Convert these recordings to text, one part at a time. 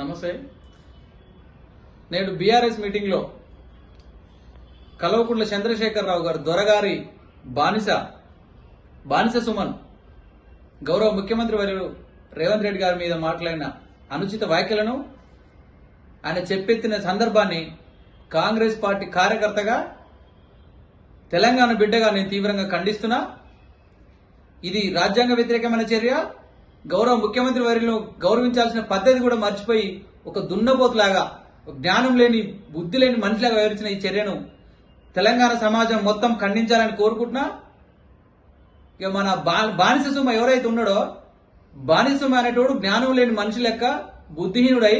నమస్తే. నేడు బీఆర్ఎస్ మీటింగ్లో కల్వకుంట్ల చంద్రశేఖరరావు గారు దొరగారి బానిస బానిస సుమన్ గౌరవ ముఖ్యమంత్రి వర్యులు రేవంత్ రెడ్డి గారి మీద మాట్లాడిన అనుచిత వ్యాఖ్యలను ఆయన చెప్పెత్తిన సందర్భాన్ని కాంగ్రెస్ పార్టీ కార్యకర్తగా తెలంగాణ బిడ్డగా నేను తీవ్రంగా ఖండిస్తున్నా. ఇది రాజ్యాంగ వ్యతిరేకమైన చర్య. గౌరవ ముఖ్యమంత్రి వారిలో గౌరవించాల్సిన పద్ధతి కూడా మర్చిపోయి ఒక దున్నపోతులాగా జ్ఞానం లేని బుద్ధి లేని మనిషిలాగా వివరించిన ఈ చర్యను తెలంగాణ సమాజం మొత్తం ఖండించాలని కోరుకుంటున్నా. ఇక మన బా బానిస సుమ ఎవరైతే ఉన్నాడో బానిస సుమ అనేటోడు జ్ఞానం లేని మనిషి లెక్క బుద్ధిహీనుడై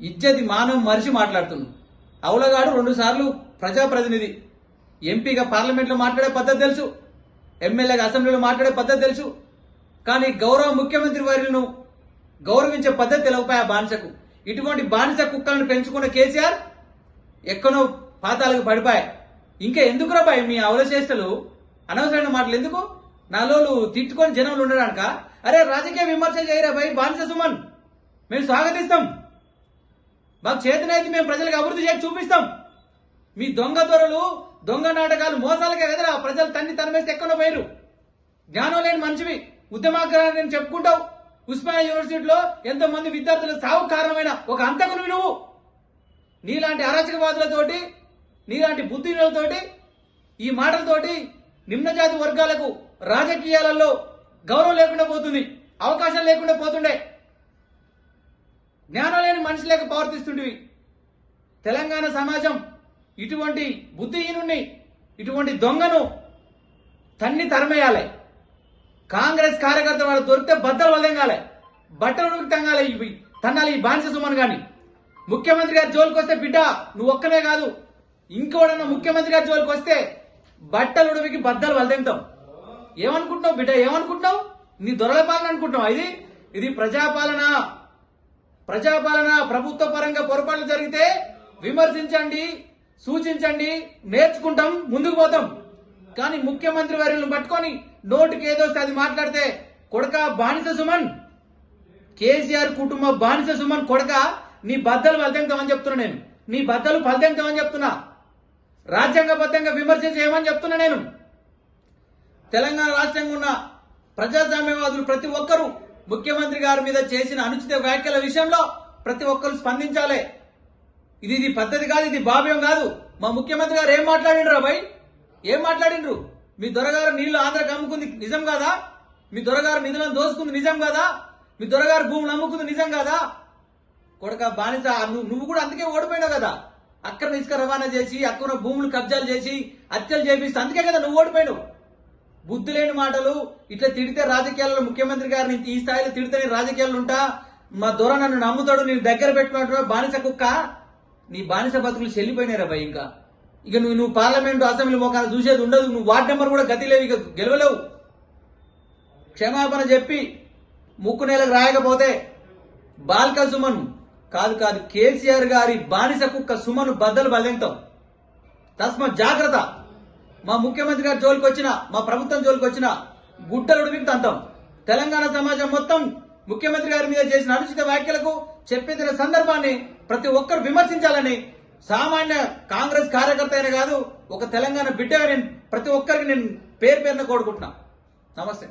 ఇజ్జతి మానవం మరిచి మాట్లాడుతున్నాడు అవులగాడు రెండుసార్లు ప్రజాప్రతినిధి. ఎంపీగా పార్లమెంట్లో మాట్లాడే పద్ధతి తెలుసు. ఎమ్మెల్యేగా అసెంబ్లీలో మాట్లాడే పద్ధతి తెలుసు. కానీ గౌరవ ముఖ్యమంత్రి వారిను గౌరవించే పద్ధతి తెలవపాయ బానిసకు. ఇటువంటి బానిస కుక్కలను పెంచుకున్న కేసీఆర్ ఎక్కనో పాతాలకు పడిపాయి ఇంకా ఎందుకురా భాయ్ మీ అవలచేష్టలు అనవసరమైన మాటలు ఎందుకు? నాలోలు తిట్టుకొని జనంలో ఉండడానిక? అరే రాజకీయ విమర్శ చేయరా బాయ్? బానిస సుమన్ మేము స్వాగతిస్తాం. మాకు చేతనైతే మేము ప్రజలకు అభివృద్ధి చేసి చూపిస్తాం. మీ దొంగ దొరలు దొంగ నాటకాలు మోసాలకే కదరా? ప్రజలు తన్ని తనమేస్తే ఎక్కడో పోయారు జ్ఞానం లేని మనిషివి. ఉద్యమాగ్రహాన్ని నేను చెప్పుకుంటావు. ఉస్మానియా యూనివర్సిటీలో ఎంతో మంది విద్యార్థుల సావు కారణమైన ఒక అంతకునివి నువ్వు. నీలాంటి అరాచకవాదులతోటి నీలాంటి బుద్ధిహీనులతోటి ఈ మాటలతోటి నిమ్నజాతి వర్గాలకు రాజకీయాలలో గౌరవం లేకుండా పోతుంది అవకాశం లేకుండా పోతుండే. జ్ఞానం లేని మనిషి లేక ప్రవర్తిస్తుంటివి తెలంగాణ సమాజం ఇటువంటి బుద్ధిహీనుణ్ణి ఇటువంటి దొంగను తన్ని తరమేయాలి. కాంగ్రెస్ కార్యకర్త వాళ్ళు దొరికితే బద్దలు వదలంగాలి బట్టలు తంగాలే ఇవి. తన్నాలి ఈ బానిస సుమన్ గాని. ముఖ్యమంత్రి గారి జోలికి వస్తే బిడ్డ నువ్వు ఒక్కనే కాదు. ఇంకోడన్నా ముఖ్యమంత్రి గారి జోలికి వస్తే బట్టలు ఉడికి బద్దలు వదలంతాం ఏమనుకుంటున్నావు బిడ్డ? ఏమనుకుంటున్నావు? నీ దొరల పాలన అనుకుంటున్నావు. ఇది ఇది ప్రజాపాలన. ప్రజాపాలన ప్రభుత్వ పరంగా పొరపాట్లు జరిగితే విమర్శించండి సూచించండి నేర్చుకుంటాం ముందుకు పోతాం. కానీ ముఖ్యమంత్రి వర్యులను పట్టుకొని నోటికి ఏదో అది మాట్లాడితే కొడక బానిస సుమన్. కేసీఆర్ కుటుంబ బానిస సుమన్ కొడక నీ బద్దలు ఫలితంతామని చెప్తున్నా నేను. నీ బద్దలు ఫలితంతామని చెప్తున్నా. రాజ్యాంగబద్ధంగా విమర్శ చేయమని చెప్తున్నా నేను. తెలంగాణ రాష్ట్రంగా ఉన్న ప్రజాస్వామ్యవాదులు ప్రతి ఒక్కరూ ముఖ్యమంత్రి గారి మీద చేసిన అనుచిత వ్యాఖ్యల విషయంలో ప్రతి ఒక్కరు స్పందించాలి. ఇది ఇది పద్ధతి కాదు ఇది భావ్యం కాదు. మా ముఖ్యమంత్రి గారు ఏం మాట్లాడిండ్రు అబ్బాయి ఏం మాట్లాడిండ్రు? మీ దొరగారు నీళ్ళు ఆంధ్రకు అమ్ముకుంది నిజం కాదా? మీ దొరగారు నిధులను దోసుకుంది నిజం కాదా? మీ దొరగారు భూములు అమ్ముకుంది నిజం కాదా? కొడక బానిస నువ్వు కూడా అందుకే ఓడిపోయినావు కదా. అక్కడ ఇసుక రవాణా చేసి అక్కడ భూములు కబ్జాలు చేసి హత్యలు చేపిస్తే అందుకే కదా నువ్వు ఓడిపోయినావు. బుద్ధి లేని మాటలు ఇట్లా తిడితే రాజకీయాల్లో ముఖ్యమంత్రి గారిని ఈ స్థాయిలో తిడితే నేను రాజకీయాలు ఉంటా. మా దొర నన్ను నమ్ముతాడు నేను దగ్గర పెట్టినట్టు బానిస కుక్క. నీ బానిస బతుకులు చెల్లిపోయినారా భయ్ ఇంకా. ఇక నువ్వు నువ్వు పార్లమెంటు అసెంబ్లీ మోకాలు చూసేది ఉండదు. నువ్వు వార్డు నెంబర్ కూడా గతి లేవు. ఇక గెలవలేవు. క్షమాపణ చెప్పి ముక్కు నెలకు రాయకపోతే బాల్క సుమన్ కాదు కాదు కేసీఆర్ గారి బానిస కుక్క సుమను బద్దలు బలెంతాం తస్మ జాగ్రత్త. మా ముఖ్యమంత్రి గారి జోలికి వచ్చిన మా ప్రభుత్వం జోలికి వచ్చిన గుడ్డలు ఉడికి తంతాం తెలంగాణ సమాజం మొత్తం ముఖ్యమంత్రి గారి మీద చేసిన అనుచిత వ్యాఖ్యలకు చెప్పేదిన సందర్భాన్ని ప్రతి ఒక్కరు విమర్శించాలని సామాన్య కాంగ్రెస్ కార్యకర్త అయినా కాదు ఒక తెలంగాణ బిడ్డగా నేను ప్రతి ఒక్కరికి నేను పేరు పేరున కోరుకుంటున్నా. నమస్తే.